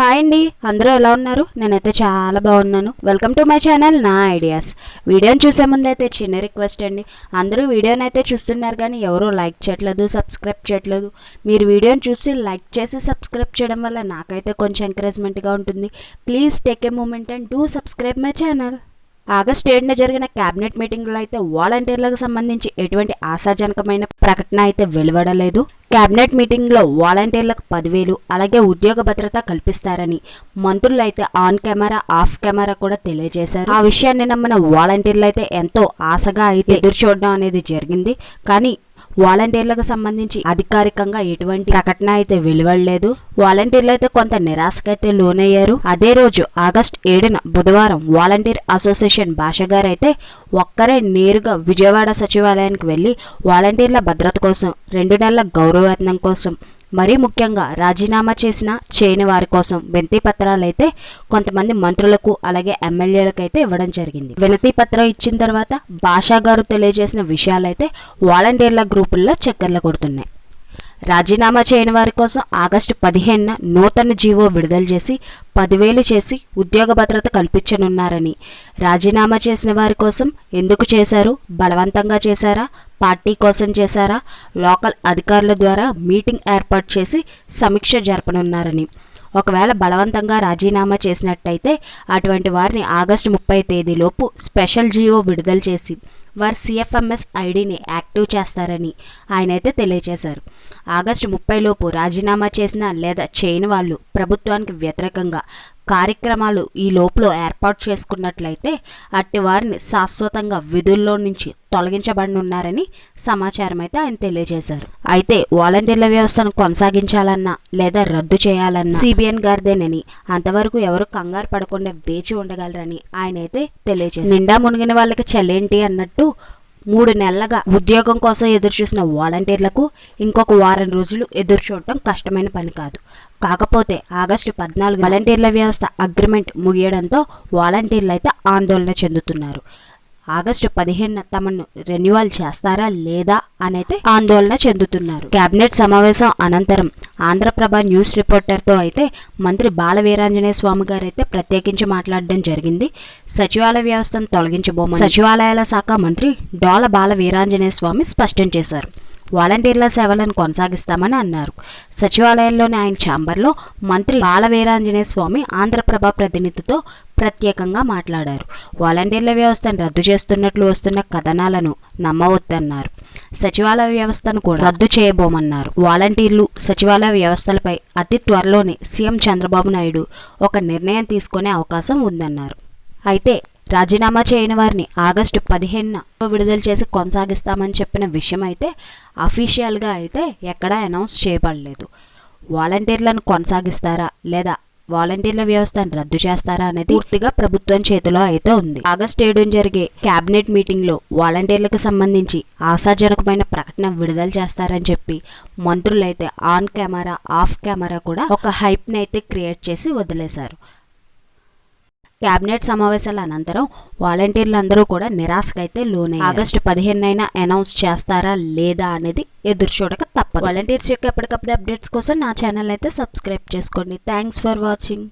Hi అండి అందరూ ఎలా ఉన్నారు? నేనైతే చాలా బాగున్నాను. వెల్కమ్ టు మై ఛానల్ నా ఐడియాస్ వీడియోని చూసే ముందు అయితే చిన్న రిక్వెస్ట్ అండి. అందరూ వీడియోని అయితే చూస్తున్నారు కానీ ఎవరూ లైక్ చేయట్లేదు సబ్స్క్రైబ్ చేయట్లేదు. మీరు వీడియోని చూసి లైక్ చేసి సబ్స్క్రైబ్ చేయడం వల్ల నాకైతే కొంచెం ఎంకరేజ్మెంట్గా ఉంటుంది. Please take a moment and do subscribe my channel August ఏడున జరిగిన కేబినెట్ మీటింగ్లో అయితే వాలంటీర్లకు సంబంధించి ఎటువంటి ఆశాజనకమైన ప్రకటన అయితే వెలువడలేదు. కేబినెట్ మీటింగ్లో వాలంటీర్లకు పదివేలు అలాగే ఉద్యోగ భద్రత కల్పిస్తారని మంత్రులు అయితే ఆన్ కెమెరా ఆఫ్ కెమెరా కూడా తెలియజేశారు. ఆ విషయాన్ని నమ్మిన వాలంటీర్లు అయితే ఎంతో ఆశగా అయితే ఎదురు చూడడం అనేది జరిగింది. కానీ వాలంటీర్లకు సంబంధించి అధికారికంగా ఎటువంటి ప్రకటన అయితే వెలువడలేదు. వాలంటీర్లు అయితే కొంత నిరాశకైతే లోనయ్యారు. అదే రోజు ఆగస్ట్ ఏడున బుధవారం వాలంటీర్ అసోసియేషన్ భాష గారైతే అయితే ఒక్కరే నేరుగా విజయవాడ సచివాలయానికి వెళ్ళి వాలంటీర్ల భద్రత కోసం రెండు నెలల గౌరవవేతనం కోసం మరీ ముఖ్యంగా రాజీనామా చేసిన చేయని వారి కోసం వినతి పత్రాలు అయితే కొంతమంది మంత్రులకు అలాగే ఎమ్మెల్యేలకు అయితే ఇవ్వడం జరిగింది. వినతి పత్రం ఇచ్చిన తర్వాత భాషా గారు తెలియజేసిన విషయాలైతే వాలంటీర్ల గ్రూపుల్లో చక్కర్లు కొడుతున్నాయి. రాజీనామా చేయని వారి కోసం ఆగస్టు పదిహేనున నూతన జీవో విడుదల చేసి పదివేలు చేసి ఉద్యోగ భద్రత కల్పించనున్నారని రాజీనామా చేసిన వారి కోసం ఎందుకు చేశారు? బలవంతంగా చేశారా? పార్టీ కోసం చేశారా? లోకల్ అధికారుల ద్వారా మీటింగ్ ఏర్పాటు చేసి సమీక్ష జరపనున్నారని. ఒకవేళ బలవంతంగా రాజీనామా చేసినట్టయితే అటువంటి వారిని ఆగస్టు ముప్పై తేదీలోపు స్పెషల్ జియో విడుదల చేసి వారి సిఎఫ్ఎంఎస్ ఐడిని యాక్టివ్ చేస్తారని ఆయన అయితే తెలియజేశారు. ఆగస్టు ముప్పైలోపు రాజీనామా చేసిన లేదా చేయని వాళ్ళు ప్రభుత్వానికి వ్యతిరేకంగా కార్యక్రమాలు ఈ లోపల ఏర్పాటు చేసుకున్నట్లయితే అట్టి వారిని శాశ్వతంగా విధుల్లో నుంచి తొలగించబడనున్నారని సమాచారం అయితే ఆయన తెలియజేశారు. అయితే వాలంటీర్ల వ్యవస్థను కొనసాగించాలన్నా లేదా రద్దు చేయాలన్నా సిబిఎన్ గారిదేనని అంతవరకు ఎవరు కంగారు పడకుండా వేచి ఉండగలరని ఆయన అయితే తెలియజేశారు. నిండా మునిగిన వాళ్ళకి చెల్లేంటి అన్నట్టు మూడు నెలలుగా ఉద్యోగం కోసం ఎదురు చూసిన వాలంటీర్లకు ఇంకొక వారం రోజులు ఎదురు చూడటం కష్టమైన పని కాదు. కాకపోతే ఆగస్టు పద్నాలుగు వాలంటీర్ల వ్యవస్థ అగ్రిమెంట్ ముగియడంతో వాలంటీర్లు అయితే ఆందోళన చెందుతున్నారు. ఆగస్టు పదిహేనున తమను రెన్యువల్ చేస్తారా లేదా అనైతే ఆందోళన చెందుతున్నారు. కేబినెట్ సమావేశం అనంతరం ఆంధ్రప్రభ న్యూస్ రిపోర్టర్తో అయితే మంత్రి బాల వీరాంజనేయ స్వామి గారు అయితే ప్రత్యేకించి మాట్లాడడం జరిగింది. సచివాలయ వ్యవస్థను తొలగించబోమని సచివాలయాల శాఖ మంత్రి డోల బాల వీరాంజనేయ స్వామి స్పష్టం చేశారు. వాలంటీర్ల సేవలను కొనసాగిస్తామని అన్నారు. సచివాలయంలోని ఆయన ఛాంబర్లో మంత్రి బాల వీరాంజనేయ స్వామి ఆంధ్రప్రభ ప్రతినిధితో ప్రత్యేకంగా మాట్లాడారు. వాలంటీర్ల వ్యవస్థను రద్దు చేస్తున్నట్లు వస్తున్న కథనాలను నమ్మవద్దన్నారు. సచివాలయ వ్యవస్థను కూడా రద్దు చేయబోమన్నారు. వాలంటీర్లు సచివాలయ వ్యవస్థలపై అతి త్వరలోనే సీఎం చంద్రబాబు నాయుడు ఒక నిర్ణయం తీసుకునే అవకాశం ఉందన్నారు. అయితే రాజీనామా చేయని వారిని ఆగస్టు పదిహేనున విడుదల చేసి కొనసాగిస్తామని చెప్పిన విషయం అయితే అఫీషియల్గా అయితే ఎక్కడా అనౌన్స్ చేయబడలేదు. వాలంటీర్లను కొనసాగిస్తారా లేదా వాలంటీర్ల వ్యవస్థను రద్దు చేస్తారా అనేది పూర్తిగా ప్రభుత్వం చేతిలో అయితే ఉంది. ఆగస్టు ఏడున జరిగే కేబినెట్ మీటింగ్లో వాలంటీర్లకు సంబంధించి ఆశాజనకమైన ప్రకటన విడుదల చేస్తారని చెప్పి మంత్రులు అయితే ఆన్ కెమెరా ఆఫ్ కెమెరా కూడా ఒక హైప్ నైతే అయితే క్రియేట్ చేసి వదిలేశారు. కేబినెట్ సమావేశాల అనంతరం వాలంటీర్లందరూ కూడా నిరాశకైతే లోనే ఆగస్టు పదిహేనైనా అనౌన్స్ చేస్తారా లేదా అనేది ఎదురు చూడక తప్పదు. వాలంటీర్స్ యొక్క ఎప్పటికప్పుడు అప్డేట్స్ కోసం నా ఛానల్ అయితే సబ్స్క్రైబ్ చేసుకోండి. Thanks for watching.